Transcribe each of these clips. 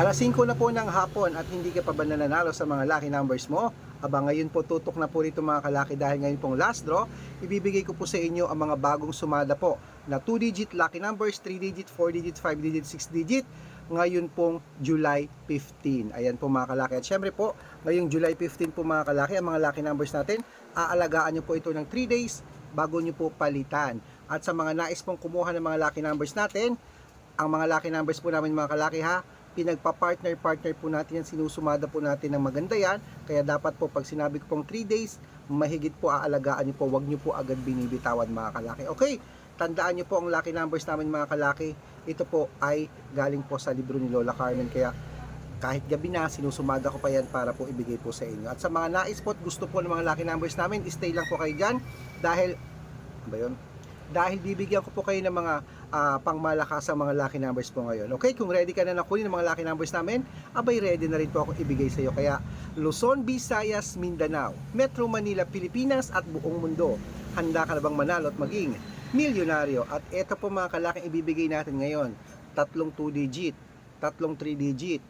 Alas 5 na po ng hapon at hindi ka pa ba nananalo sa mga lucky numbers mo? Aba ngayon po tutok na po rito mga kalaki dahil ngayon pong last draw, ibibigay ko po sa inyo ang mga bagong sumada po na 2 digit lucky numbers, 3 digit, 4 digit, 5 digit, 6 digit ngayon pong July 15. Ayan po mga kalaki. At syempre po, ngayong July 15 po mga kalaki, ang mga lucky numbers natin, aalagaan nyo po ito ng 3 days bago nyo po palitan. At sa mga nais pong kumuha ng mga lucky numbers natin, ang mga lucky numbers po namin mga kalaki ha, pinagpa-partner-partner po natin yan, sinusumada po natin ng maganda yan. Kaya dapat po pag sinabi ko pong 3 days, mahigit po aalagaan nyo po, wag nyo po agad binibitawan mga kalaki. Okay, tandaan nyo po ang lucky numbers namin mga kalaki. Ito po ay galing po sa libro ni Lola Carmen. Kaya kahit gabi na, sinusumada ko pa yan para po ibigay po sa inyo. At sa mga nais po at gusto po ng mga lucky numbers namin, stay lang po kayo dyan dahil, ano ba yun? Dahil bibigyan ko po kayo ng mga ah, pangmalakas ang mga lucky numbers po ngayon. Okay, kung ready ka na na kunin ng mga lucky numbers namin, abay ready na rin po ako ibigay sa iyo. Kaya Luzon, Visayas, Mindanao, Metro Manila, Pilipinas at buong mundo. Handa ka na bang manalo at maging milyonaryo? At ito po mga kalaking ibibigay natin ngayon. Tatlong 2 digit, tatlong 3 digit,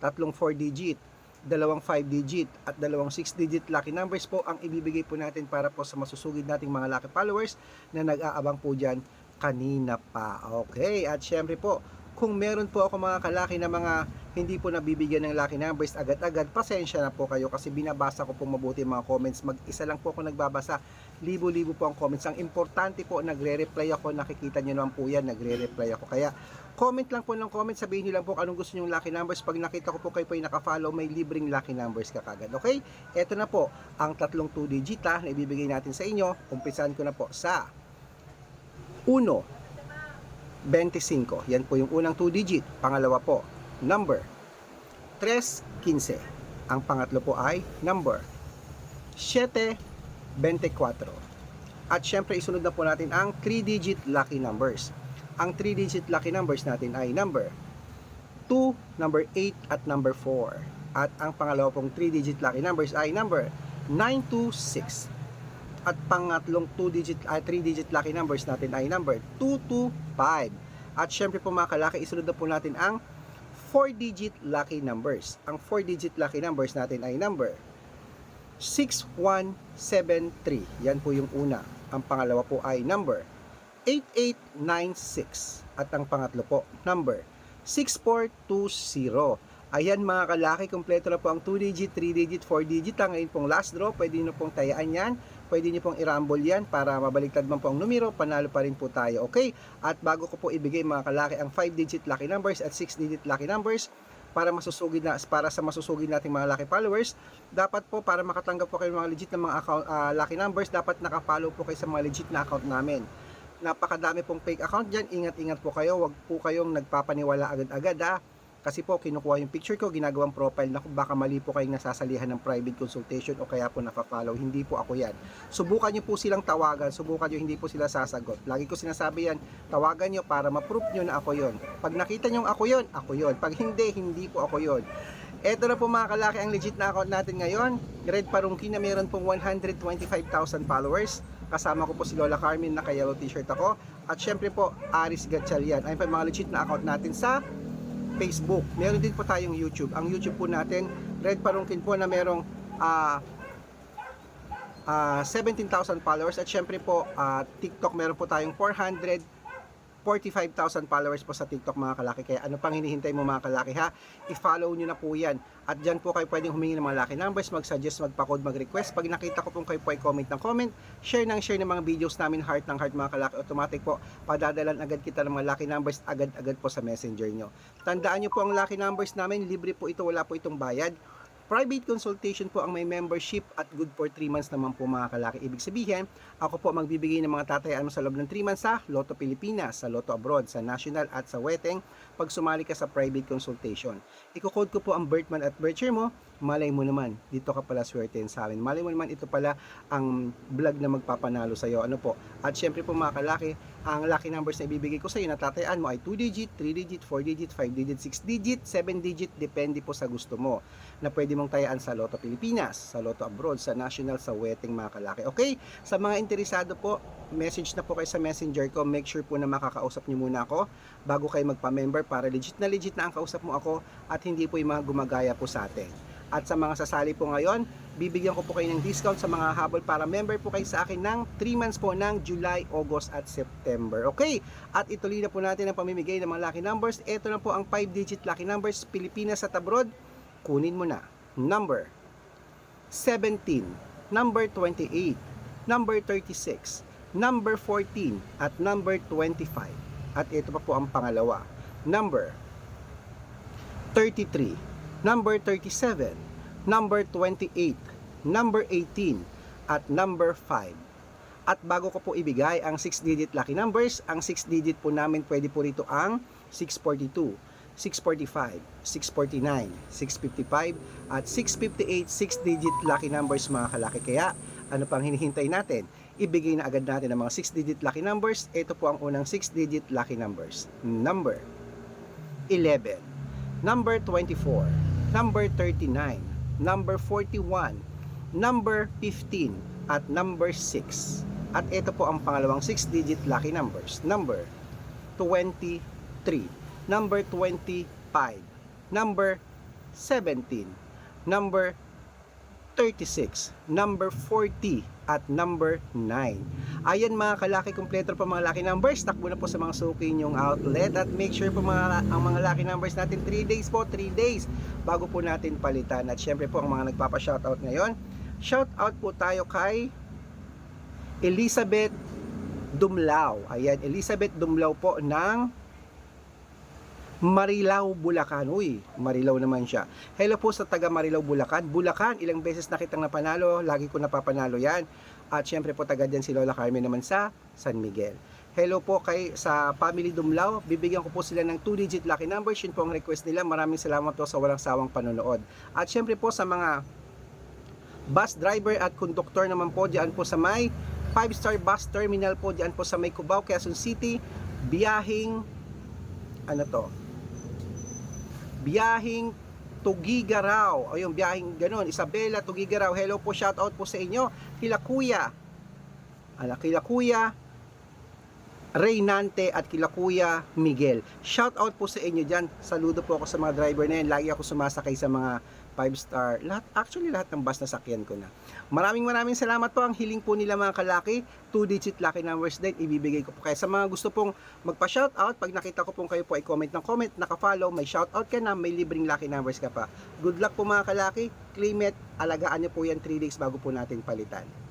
tatlong 4 digit, dalawang 5 digit at dalawang 6 digit lucky numbers po ang ibibigay po natin para po sa masusugid nating mga lucky followers na nag-aabang po dyan kanina pa. Okay, at syempre po, kung meron po ako mga kalaki na mga hindi po nabibigyan ng lucky numbers agad-agad, pasensya na po kayo kasi binabasa ko po mabuti mga comments. Mag-isa lang po ako nagbabasa. Libo-libo po ang comments. Ang importante po, nagre-reply ako. Nakikita nyo naman po yan, nagre-reply ako. Kaya, comment lang po ng comment. Sabihin nyo lang po kung anong gusto nyo lucky numbers. Pag nakita ko po kayo po yung nakafollow, may libreng lucky numbers ka kagad. Okay? Ito na po, ang tatlong 2 digit ha, na ibibigay natin sa inyo. Umpisan ko na po sa 1, 25. Yan po yung unang 2 digit. Pangalawa po, number 315. Ang pangatlo po ay number 724. At syempre isunod na po natin ang 3 digit lucky numbers. Ang 3 digit lucky numbers natin ay number 2, number 8 at number 4. At ang pangalawa pong 3 digit lucky numbers ay number 926. At pangatlong 2 digit ay 3 digit lucky numbers natin ay number 225. At syempre po mga kalaki, isunod na po natin ang 4 digit lucky numbers. Ang 4 digit lucky numbers natin ay number 6173. Yan po yung una. Ang pangalawa po ay number 8896. At ang pangatlo po, number 6420. Ayan mga kalaki, kompleto na po ang 2 digit, 3 digit, 4 digit. Ang ngayon pong last draw, pwede nyo pong tayaan yan. Pwede nyo pong i-rumble yan para mabaliktad man po ang numero, panalo pa rin po tayo. Okay? At bago ko po ibigay mga kalaki ang 5 digit lucky numbers at 6 digit lucky numbers, para masusugid na para sa masusugid nating mga lucky followers dapat po para makatanggap po kayo ng mga legit na mga account ah, lucky numbers dapat naka-follow po kayo sa mga legit na account namin napakadami pong fake account dyan ingat-ingat po kayo wag po kayong nagpapaniwala agad-agad ha kasi po kinukuha yung picture ko ginagawang profile na baka mali po kayong nasasalihan ng private consultation o kaya po nafa-follow hindi po ako yan subukan nyo po silang tawagan subukan nyo hindi po sila sasagot lagi ko sinasabi yan tawagan nyo para ma-proof nyo na ako yon pag nakita nyo ako yon ako yon pag hindi hindi po ako yon Eto na po mga kalaki ang legit na account natin ngayon. Red Parungki na meron pong 125,000 followers. Kasama ko po si Lola Carmen naka yellow t-shirt ako. At syempre po, Aris Gatchalian. Ayun pa yung mga legit na account natin sa Facebook. Meron din po tayong YouTube. Ang YouTube po natin, Red Parungkin po na merong ah ah, 17,000 followers. At syempre po, ah, TikTok meron po tayong 400 45,000 followers po sa TikTok mga kalaki. Kaya ano pang hinihintay mo mga kalaki ha? I-follow nyo na po yan. At dyan po kayo pwedeng humingi ng mga lucky numbers, mag-suggest, magpa-code, mag-request. Pag nakita ko po kayo po ay comment ng comment, share ng share ng mga videos namin, heart ng heart mga kalaki. Automatic po, padadalan agad kita ng mga lucky numbers agad-agad po sa messenger nyo. Tandaan nyo po ang lucky numbers namin, libre po ito, wala po itong bayad. Private consultation po ang may membership at good for 3 months naman po mga kalaki. Ibig sabihin, ako po magbibigay ng mga tatayaan mo sa loob ng 3 months sa Lotto Pilipinas, sa Lotto Abroad, sa National at sa Weteng pag sumali ka sa private consultation. Iko-code ko po ang birth month at birth year mo, malay mo naman, dito ka pala swerte sa amin. Malay mo naman, ito pala ang vlog na magpapanalo sa iyo. Ano po? At syempre po mga kalaki, Ang lucky numbers na ibibigay ko sa iyo, natatayaan mo ay 2 digit, 3 digit, 4 digit, 5 digit, 6 digit, 7 digit, depende po sa gusto mo na pwede mong tayaan sa Lotto Pilipinas, sa Lotto Abroad, sa National, sa Wedding mga kalaki. Okay? Sa mga interesado po, message na po kayo sa messenger ko. Make sure po na makakausap niyo muna ako bago kayo magpa-member para legit na legit na ang kausap mo ako at hindi po yung mga gumagaya po sa atin. At sa mga sasali po ngayon, bibigyan ko po kayo ng discount sa mga habol para member po kayo sa akin ng 3 months po ng July, August at September. Okay? At ituloy na po natin ang pamimigay ng mga lucky numbers. Ito na po ang 5-digit lucky numbers, Pilipinas at abroad. Kunin mo na. Number 17, number 28, number 36, number 14, at number 25. At ito pa po ang pangalawa. Number 33, number 37, number 28, number 18, at number 5. At bago ko po ibigay ang 6-digit lucky numbers, ang 6-digit po namin pwede po rito ang 642, 645, 649, 655, at 658 6-digit lucky numbers mga kalaki. Kaya ano pang hinihintay natin? Ibigay na agad natin ang mga 6-digit lucky numbers. Ito po ang unang 6-digit lucky numbers. Number 11, number 24, number 39, number 41, number 15, at number 6. At ito po ang pangalawang 6-digit lucky numbers. Number 23, number 25, number 17, number 36, number 40, at number 9. Ayan mga kalaki, kompleto pa mga lucky numbers. Takbo na po sa mga suki nyong outlet at make sure po mga, ang mga lucky numbers natin 3 days po, 3 days bago po natin palitan. At syempre po ang mga nagpapa-shoutout ngayon, shoutout po tayo kay Elizabeth Dumlao. Ayan, Elizabeth Dumlao po ng Marilao, Bulacan. Uy, Marilao naman siya. Hello po sa taga Marilao, Bulacan. Bulacan, ilang beses na kitang napanalo. Lagi ko napapanalo yan. At syempre po taga dyan si Lola Carmen naman sa San Miguel. Hello po kay sa Family Dumlao. Bibigyan ko po sila ng 2-digit lucky numbers. Yun po ang request nila. Maraming salamat po sa walang sawang panonood. At syempre po sa mga bus driver at conductor naman po diyan po sa may 5-star bus terminal po diyan po sa may Cubao, Quezon City. Biyahing ano to? Biyahing Tugigaraw. Ayun, biyahing ganun. Isabela Tugigaraw. Hello po, shout out po sa inyo. Kila Kuya. Ala, kila Kuya Reynante at kila Kuya Miguel. Shout out po sa inyo dyan. Saludo po ako sa mga driver na yan. Lagi ako sumasakay sa mga 5 star. Lahat, actually lahat ng bus na sakyan ko na. Maraming maraming salamat po. Ang hiling po nila mga kalaki. 2 digit lucky numbers din. Ibibigay ko po. Kaya sa mga gusto pong magpa-shout out, pag nakita ko pong kayo po ay comment ng comment, naka-follow, may shout out ka na, may libreng lucky numbers ka pa. Good luck po mga kalaki. Claim it. Alagaan niyo po yan 3 days bago po natin palitan.